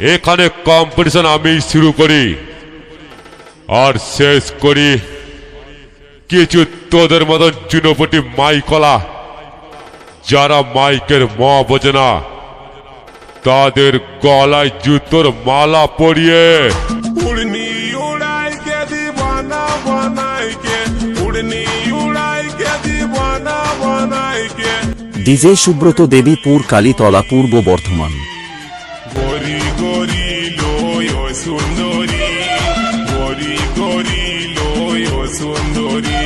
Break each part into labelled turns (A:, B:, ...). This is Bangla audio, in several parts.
A: এখানে কম্পিটিশন আমি শুরু করি। আর শেষ করি কিছু তোদের মতন চুনপটি মাইকলা। যারা মাইকের ম না তাদের গলায় জুতোর মালা পরিয়ে
B: উড়নি উড়াই কে দিবানা বানাই কে উড়নি উড়াই বানাই কে
C: ডিজে সুব্রত দেবীপুর কালীতলা পূর্ব বর্ধমান।
B: গরি লয় সুন্দরী গরি গরি লয় সুন্দরী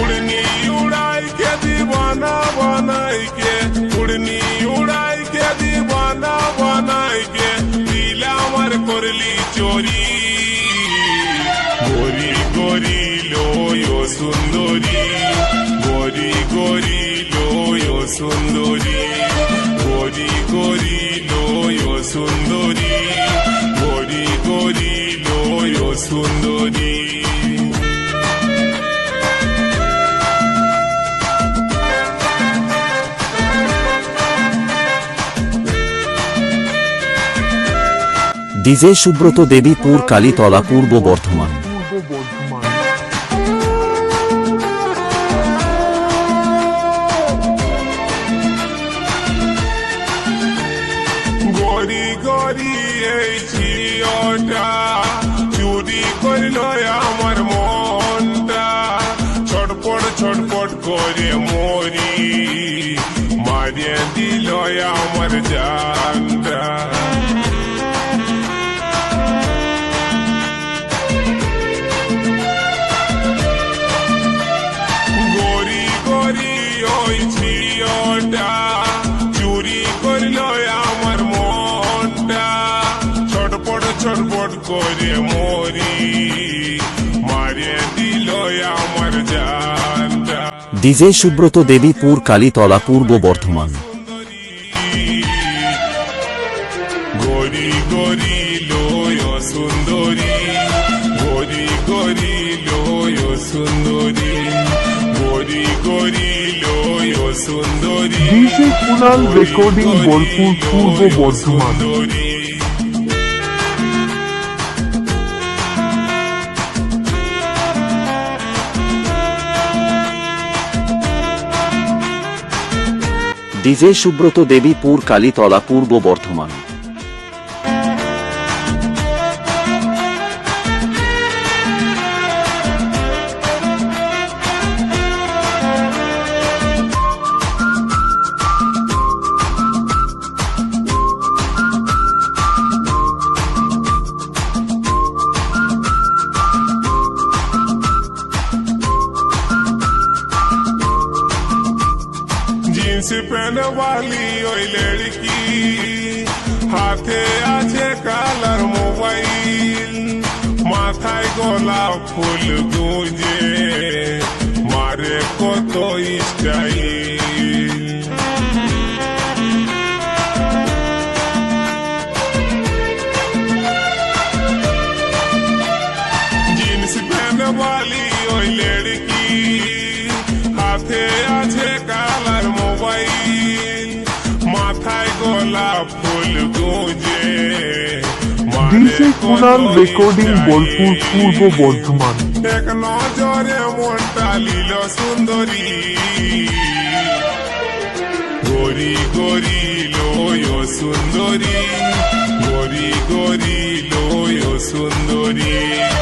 B: উড়নি উড়াই কে দিবানা বানাই কে উড়নি উড়াই কে দিবানা বানাই কে দিলা আমার করলি চোরি গরি গরি লয় সুন্দরী
C: ডিজে সুব্রত দেবীপুর কালীতলা পূর্ব বর্ধমান।
B: মারিয়ে দিল আমার জানটা। ওই ছিয়টা চুরি করল আমার মনটা। ছটপট ছটপট করে মরি মারিয়ে দিল আমার জানটা।
C: ডিজে সুব্রত দেবীপুর কালীতলা পূর্ব বর্ধমান।
B: গরি গরি লোয় সুন্দরী গরি গরি লোয় সুন্দরী গরি গরি
D: DJ Kunal recording Bolpur Purba Bardhaman.
C: DJ Subrata Debipur Kalitala Purba Bardhaman.
B: Jeans पहने वाली ओई लड़की हाथे আছে কালার মোবাইল মাথায় গোলাপ ফুল গুঁজে মারে কত স্টাইল জিন্স প্যান্ট वाली
D: ডিজে কুনাল রেকর্ডিং বোলপুর পূর্ব বর্ধমান।
B: সুন্দরী। গরি গরি সুন্দরী। গরি গরি সুন্দরী।